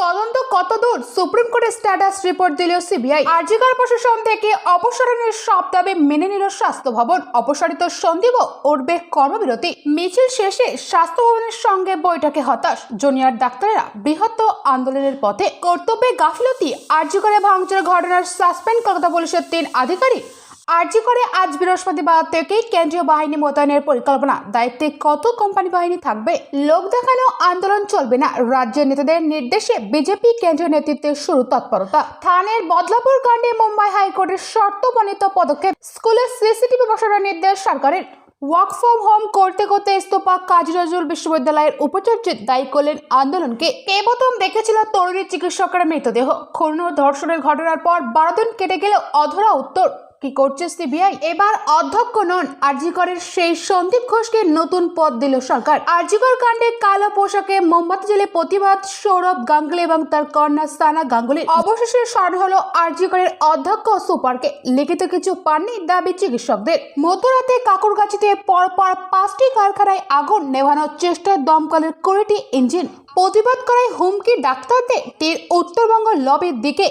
তদন্ত কতদূর সুপ্রিম কোর্টের স্ট্যাটাস রিপোর্ট দিল সিবিআই আরজিকর প্রশাসন থেকে অপসারণের সব দাবি মেনে নিল স্বাস্থ্য ভবন। অপসারিত সন্দীপ উঠবে কর্মবিরতি। মিছিল শেষে স্বাস্থ্য ভবনের সঙ্গে বৈঠকে হতাশ। জুনিয়র ডাক্তারেরা বৃহত্তর আন্দোলনের পথে। কর্তব্যে গাফিলতি, আরজিকরে ভাঙচুরের ঘটনার সাসপেন্ড কলকাতা পুলিশের তিন আধিকারিক। আরজি করে আজ বৃহস্পতিবার থেকেই কেন্দ্রীয় বাহিনী মোতায়েনের পরিকল্পনা। দায়িত্বে কত কোম্পানি বাহিনী থাকবে, লোক দেখানো আন্দোলন চলবে না। রাজ্যের নেতাদের নির্দেশে বিজেপি কেন্দ্রীয় নেতৃত্বের শুরু তৎপরতা। থানের বদলাপুর কাণ্ডে মুম্বাই হাইকোর্টের শর্ত বর্ণিত পদক্ষেপ। স্কুলে সিসিটিভি বসানোর নির্দেশ সরকারের। ওয়ার্ক ফ্রম হোম করতে করতে ইস্তফা কাজী নজরুল বিশ্ববিদ্যালয়ের উপাচার্য দায়ী করলেন আন্দোলনকে। কে প্রথম দেখেছিল তরুণী চিকিৎসকের মৃতদেহ। খুন ধর্ষণের ঘটনার পর বারো দিন কেটে গেল অধরা উত্তর। কি করছে সিবিআই এবার অধ্যক্ষ নন, আরজিকরের সেই সন্দীপ ঘোষকে নতুন পদ দিল সরকার। আরজিকর কাণ্ডে কালো পোশাকে মোমবাতি জেলে প্রতিবাদ, সৌরভ গাঙ্গুলি এবং তার কন্যা সানা গাঙ্গুলি। অবশেষে স্মরণ হলো আরজিকরের অধ্যক্ষ সুপারকে। লিখিত কিছু পাননি দাবি চিকিৎসকদের। মধ্যরাতে কাকুরগাছিতে পরপর পাঁচটি কারখানায় আগুন নেভানোর চেষ্টায় দমকলের কুড়িটি ইঞ্জিন। প্রতিবাদ করায় হুমকি ডাক্তারদের। তীর উত্তরবঙ্গ লবির দিকে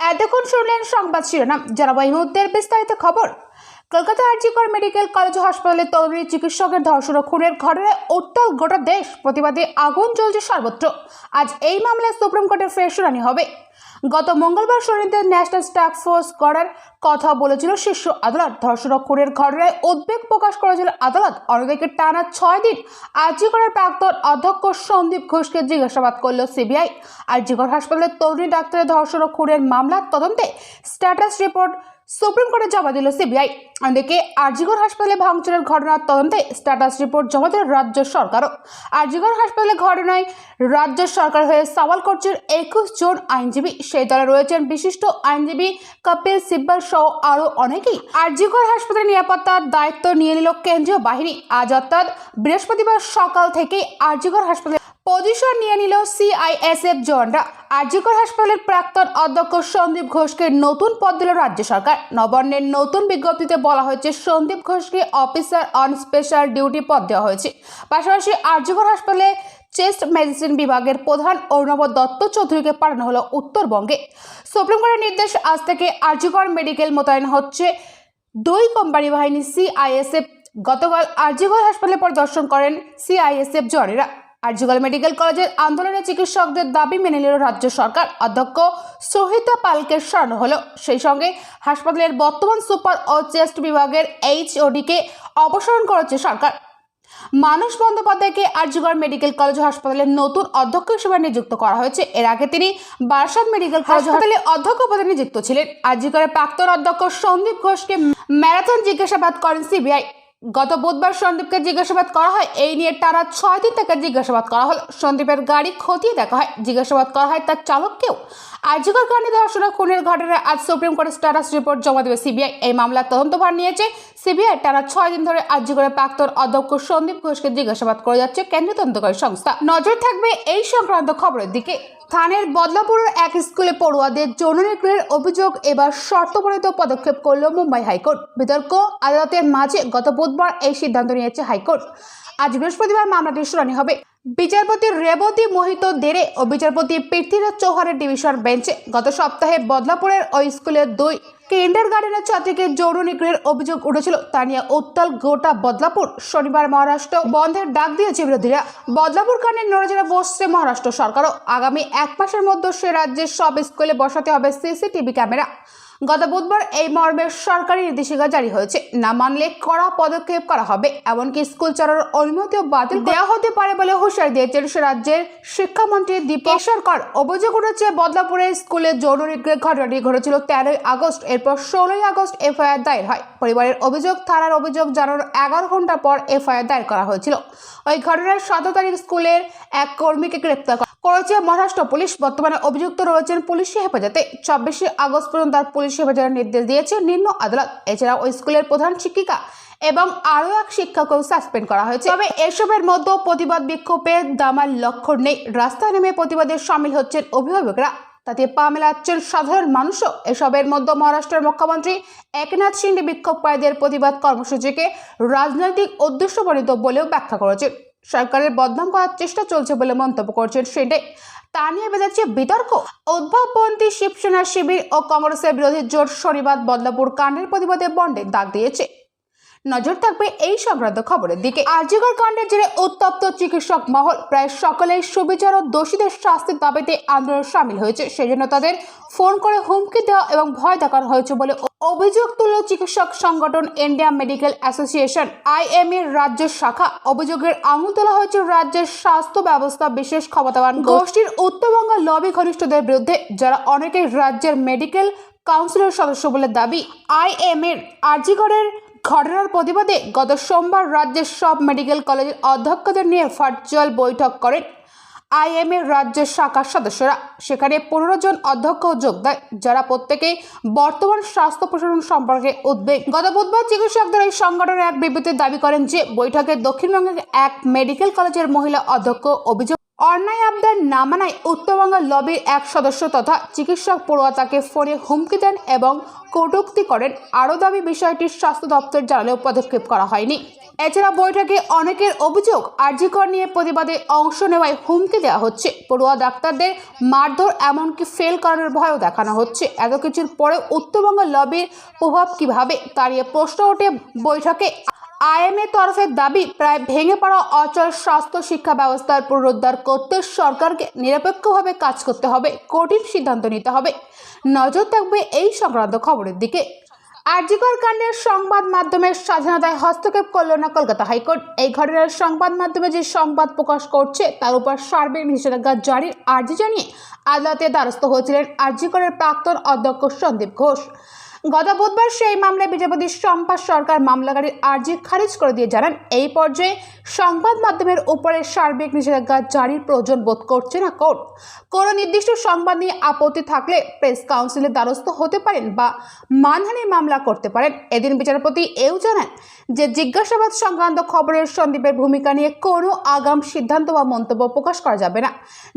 এতক্ষণ শুনলেন সংবাদ শিরোনাম? জানাব এই মুহূর্তের বিস্তারিত খবর। কলকাতা আর আরজিকর মেডিকেল কলেজ হাসপাতালে তরুণী চিকিৎসকের ধর্ষণ খুনের ঘটনায় উত্তাল গোটা দেশ। প্রতিবাদে আগুন জ্বলছে সর্বত্র। আজ এই মামলায় সুপ্রিম কোর্টের ফের শুনানি হবে। গত মঙ্গলবার শনিতে ন্যাশনাল স্টাক ফোর্স করার কথা বলেছিল শীর্ষ আদালত। ধর্ষণ খুনের ঘটনায় উদ্বেগ প্রকাশ করেছিল আদালত। অন্যদিকে টানা ছয় দিন আরজিকরের প্রাক্তন অধ্যক্ষ সন্দীপ ঘোষকে জিজ্ঞাসাবাদ করল সিবিআই। আর্জিগড় হাসপাতালের তরুণী ডাক্তারের ধর্ষণ খুনের মামলার তদন্তে স্ট্যাটাস রিপোর্ট সুপ্রিম কোর্টে জমা দিল সিবিআই। অন্যদিকে আরজিগড় হাসপাতালে ভাঙচুরের ঘটনার তদন্তে স্ট্যাটাস রিপোর্ট জমা দিল রাজ্য সরকারও। আরজিগড় হাসপাতালে ঘটনায় রাজ্য সরকার হয়ে সওয়াল করছেন একুশ জন আইনজীবী। সেই দলে রয়েছেন বিশিষ্ট আইনজীবী কপিল সিব্বল সহ আরও অনেকেই। আরজিগড় হাসপাতালের নিরাপত্তার দায়িত্ব নিয়ে নিল কেন্দ্রীয় বাহিনী। আজ অর্থাৎ বৃহস্পতিবার সকাল থেকেই আরজিগড় হাসপাতালে পজিশন নিয়ে নিল সিআইএসএফ জওয়ানরা। আরজিকর হাসপাতালের প্রাক্তন অধ্যক্ষ সন্দীপ ঘোষকে নতুন পদ দিল রাজ্য সরকার। নবান্নের নতুন বিজ্ঞপ্তিতে বলা হয়েছে, সন্দীপ ঘোষকে অফিসার অন স্পেশাল ডিউটি পদ দেওয়া হয়েছে। পাশাপাশি আরজিকর হাসপাতালে চেস্ট মেডিসিন বিভাগের প্রধান অর্ণব দত্ত চৌধুরীকে পাঠানো হলো উত্তরবঙ্গে। সুপ্রিম কোর্টের নির্দেশ, আজ থেকে আরজিকর মেডিকেল মোতায়েন হচ্ছে দুই কোম্পানি বাহিনী সিআইএসএফ গতকাল আরজিগড় হাসপাতালে পরিদর্শন করেন সিআইএসএফ জওয়ানেরা আরজিগল মেডিকেল কলেজের আন্দোলনে চিকিৎসকদের দাবি মেনে নিল রাজ্য সরকার। অধ্যক্ষ সোহিতা পালকে সরানো হলো। সেই সঙ্গে হাসপাতালের বর্তমান সুপার ও চেস্ট বিভাগের এইচওডিকে অপসারণ করেছে সরকার। মানস বন্দ্যোপাধ্যায়কে আরজিগড় মেডিকেল কলেজ হাসপাতালের নতুন অধ্যক্ষ হিসেবে নিযুক্ত করা হয়েছে। এর আগে তিনি বারাসাত মেডিকেল কলেজ হাসপাতালে অধ্যক্ষ পদে নিযুক্ত ছিলেন। আরজিগড়ের প্রাক্তন অধ্যক্ষ সন্দীপ ঘোষকে ম্যারাথন জিজ্ঞাসাবাদ করেন সিবিআই। গত বুধবার সন্দীপকে জিজ্ঞাসাবাদ করা হয়। এই নিয়ে টানা ছয় দিন তাকে জিজ্ঞাসাবাদ করা হলো। সন্দীপের গাড়ি খতিয়ে দেখা হয়। জিজ্ঞাসাবাদ করা হয় তার চালককেও। আর্যকর কাণ্ডে ধর্ষণ খুনের ঘটনায় আজ সুপ্রিম কোর্টের স্ট্যাটাস রিপোর্ট জমা দেবে সিবিআই। এই মামলার তদন্তভার নিয়েছে। সিবিআই টানা ছয় দিন ধরে আর্যকরের প্রাক্তন অধ্যক্ষ সন্দীপ ঘোষকে জিজ্ঞাসাবাদ করে যাচ্ছে কেন্দ্রীয় তদন্তকারী সংস্থা। নজর থাকবে এই সংক্রান্ত খবরের দিকে। থানের বদলাপুরের এক স্কুলে পড়ুয়াদের যৌন নিগ্রহের অভিযোগ এবার শর্তপরিত পদক্ষেপ করল মুম্বাই হাইকোর্ট। বিতর্ক আদালতের মাঝে গত বুধবার এই সিদ্ধান্ত নিয়েছে হাইকোর্ট। আজ বৃহস্পতিবার মামলাটির শুনানি হবে। বিচারপতি রেবতী মোহিত দেরে ও বিচারপতি পৃথ্বীরাজ চৌহানের ডিভিশন বেঞ্চে গত সপ্তাহে বদলাপুরের ওই স্কুলের দুই কিন্ডার গার্ডেনের ছাত্রীকে যৌন নিগ্রহের অভিযোগ উঠেছিল। তা নিয়ে উত্তাল গোটা বদলাপুর, শনিবার মহারাষ্ট্র বন্ধের ডাক দিয়েছে বিরোধীরা। বদলাপুর কাণ্ডে নড়াচড়ে বসছে মহারাষ্ট্র সরকারও। আগামী এক মাসের মধ্যে সে রাজ্যের সব স্কুলে বসাতে হবে সিসিটিভি ক্যামেরা। গত বুধবার এই মর্মে সরকারি নির্দেশিকা জারি হয়েছে। না মানলে কড়া পদক্ষেপ করা হবে এমনকি স্কুল চালানোর অনুমতিও বাতিল দেওয়া হতে পারে বলে হুঁশিয়ারি দিয়েছেন সে রাজ্যের শিক্ষামন্ত্রী দীপক সরকার অভিযোগ উঠেছে বদলাপুরের স্কুলে যৌন নিগ্রহের ঘটনাটি ঘটেছিল তেরোই আগস্ট এরপর ষোলোই আগস্ট এফআইআর দায়ের হয়। পরিবারের অভিযোগ থানার অভিযোগ জানানোর এগারো ঘণ্টা পর এফআইআর দায়ের করা হয়েছিল। ওই ঘটনার সতেরো তারিখ স্কুলের এক কর্মীকে গ্রেপ্তার করা করেছে মহারাষ্ট্র পুলিশ। বর্তমানে অভিযুক্ত রয়েছেন পুলিশি হেফাজতে। চব্বিশে আগস্ট পর্যন্ত তার পুলিশি হেফাজতের নির্দেশ দিয়েছে নিম্ন আদালত। এছাড়া ওই স্কুলের প্রধান শিক্ষিকা এবং আরও এক শিক্ষককেও সাসপেন্ড করা হয়েছে। তবে এসবের মধ্যেও প্রতিবাদ বিক্ষোভের দামার লক্ষণ নেই। রাস্তায় নেমে প্রতিবাদে সামিল হচ্ছেন অভিভাবকরা। তাতে পা মেলাচ্ছেন সাধারণ মানুষও। এসবের মধ্যে মহারাষ্ট্রের মুখ্যমন্ত্রী একনাথ শিন্ডে বিক্ষোভকারীদের প্রতিবাদ কর্মসূচিকে রাজনৈতিক উদ্দেশ্যপ্রণীত বলেও ব্যাখ্যা করেছেন। সরকারের বদনাম করার চেষ্টা চলছে বলে মন্তব্য করছেন সেটে তা নিয়ে বেজাচ্ছে বিতর্ক। উদ্ভবপন্থী শিবসেনা শিবির ও কংগ্রেসের বিরোধী জোট শনিবার বদলাপুর কাণ্ডের প্রতিবাদে বন্ডে দাগ দিয়েছে। নজর থাকবে এই সংক্রান্ত খবরের দিকে। আর্যগর কাণ্ডের জেরে উত্তপ্ত চিকিৎসক মহল প্রায় সকলেই সুবিচার ও দোষীদের শাস্তির দাবিতে আন্দোলন সামিল হয়েছে। সেজন্য তাদের ফোন করে হুমকি দেওয়া এবং ভয় দেখানো হয়েছে বলে অভিযোগ তুলল চিকিৎসক সংগঠন ইন্ডিয়া মেডিকেল অ্যাসোসিয়েশন আইএম এর রাজ্য শাখা। অভিযোগের আঙুল তোলা হয়েছে রাজ্যের স্বাস্থ্য ব্যবস্থা বিশেষ ক্ষমতাবান গোষ্ঠীর উত্তরবঙ্গ লবি ঘনিষ্ঠদের বিরুদ্ধে যারা অনেকেই রাজ্যের মেডিকেল কাউন্সিলের সদস্য বলে দাবি আইএম এর আর্জিগড়ের ঘটনার প্রতিবাদে গত সোমবার রাজ্যের সব মেডিকেল কলেজের অধ্যক্ষদের নিয়ে ভার্চুয়াল বৈঠক করেন আইএমএ রাজ্যের শাখার সদস্যরা। সেখানে পনেরো জন অধ্যক্ষ যোগ দেয়, যারা প্রত্যেকেই বর্তমান স্বাস্থ্য প্রশাসন সম্পর্কে উদ্বেগ। গত বুধবার চিকিৎসকদের এই সংগঠনের এক বিবৃতির দাবি করেন যে বৈঠকে দক্ষিণবঙ্গের এক মেডিকেল কলেজের মহিলা অধ্যক্ষ অভিযোগ অন্যায় আবদার না মানায় উত্তরবঙ্গ লবির এক সদস্য তথা চিকিৎসক পড়ুয়া তাকে ফোনে হুমকি দেন এবং কটূক্তি করেন। আরও দাবি, বিষয়টি স্বাস্থ্য দপ্তর জানালেও পদক্ষেপ করা হয়নি। এছাড়া বৈঠকে অনেকের অভিযোগ, আর্জিকর নিয়ে প্রতিবাদে অংশ নেওয়ায় হুমকি দেওয়া হচ্ছে। পড়ুয়া ডাক্তারদের মারধর এমনকি ফেল করানোর ভয়ও দেখানো হচ্ছে। এত কিছুর পরেও উত্তরবঙ্গ লবির প্রভাব কীভাবে তার নিয়ে প্রশ্ন ওঠে বৈঠকে। আইএমএ তরফের দাবি, প্রায় ভেঙে পড়া অচল স্বাস্থ্য শিক্ষা ব্যবস্থার পুনরুদ্ধার করতে সরকারকে নিরপেক্ষভাবে কাজ করতে হবে, কঠিন সিদ্ধান্ত নিতে হবে। নজর থাকবে এই সংক্রান্ত খবরের দিকে। আরজিকর কাণ্ডের সংবাদ মাধ্যমের স্বাধীনতায় হস্তক্ষেপ করল না কলকাতা হাইকোর্ট। এই ঘটনার সংবাদ মাধ্যমে যে সংবাদ প্রকাশ করছে, তার উপর সার্বিক নিষেধাজ্ঞা জারির আর্জি জানিয়ে আদালতে দ্বারস্থ হয়েছিলেন আরজিকরের প্রাক্তন অধ্যক্ষ সন্দীপ ঘোষ। গত বুধবার সেই মামলায় বিচারপতি শম্পা সরকার মামলাকারীর আর্জি খারিজ করে দিয়ে জানান, এই পর্যায়ে সংবাদ মাধ্যমের উপরে সার্বিক নিষেধাজ্ঞা জারির প্রয়োজন বোধ করছে না কোর্ট। কোনো নির্দিষ্ট সংবাদ নিয়ে আপত্তি থাকলে প্রেস কাউন্সিলের দ্বারস্থ হতে পারেন বা মানহানির মামলা করতে পারেন। এদিন বিচারপতি এও জানান যে জিজ্ঞাসাবাদ সংক্রান্ত খবরের সন্দীপের ভূমিকা নিয়ে কোনো আগাম সিদ্ধান্ত বা মন্তব্য প্রকাশ করা যাবে না।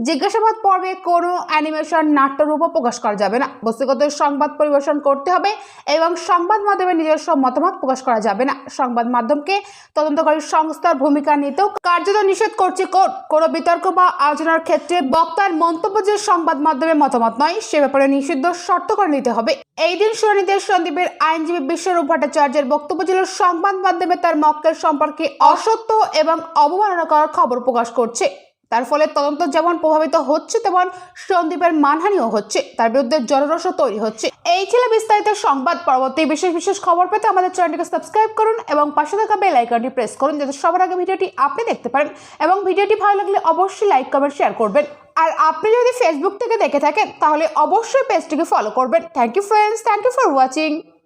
জিজ্ঞাসাবাদ পর্বে কোনো অ্যানিমেশন, নাট্যরূপও প্রকাশ করা যাবে না। বস্তুগত সংবাদ পরিবেশন করতে হবে এবং সংবাদ মাধ্যমে নিজস্ব মতামত প্রকাশ করা যাবে না। সংবাদ মাধ্যমকে তদন্তকারী সংস্থার ভূমিকা নিতেও কার্যত নিষেধ করছে কোর্ট। কোনো বিতর্ক বা আলোচনার ক্ষেত্রে বক্তার মন্তব্য যে সংবাদ মাধ্যমে মতামত নয়, সে ব্যাপারে নিষিদ্ধ শর্ত করে নিতে হবে। এই দিন শুনানিতে সন্দীপের আইনজীবী বিশ্বরূপ ভট্টাচার্যের বক্তব্য ছিল, সংবাদ মাধ্যমে তার মক্কেল সম্পর্কে অসত্য এবং অবমাননা করার খবর প্রকাশ করছে। তার ফলে তদন্ত যেমন প্রভাবিত হচ্ছে, তেমন সন্দীপের মানহানিও হচ্ছে। তার বিরুদ্ধে জনরসও তৈরি হচ্ছে। এই ছিল বিস্তারিত সংবাদ। পরবর্তী বিশেষ বিশেষ খবর পেতে আমাদের চ্যানেলটিকে সাবস্ক্রাইব করুন এবং পাশে থাকা বেল আইকনটি প্রেস করুন যাতে সবার আগে ভিডিওটি আপনি দেখতে পারেন এবং ভিডিওটি ভালো লাগলে অবশ্যই লাইক, কমেন্ট, শেয়ার করবেন। আর আপনি যদি ফেসবুক থেকে দেখে থাকেন, তাহলে অবশ্যই পেজটিকে ফলো করবেন। Thank you friends thank you for watching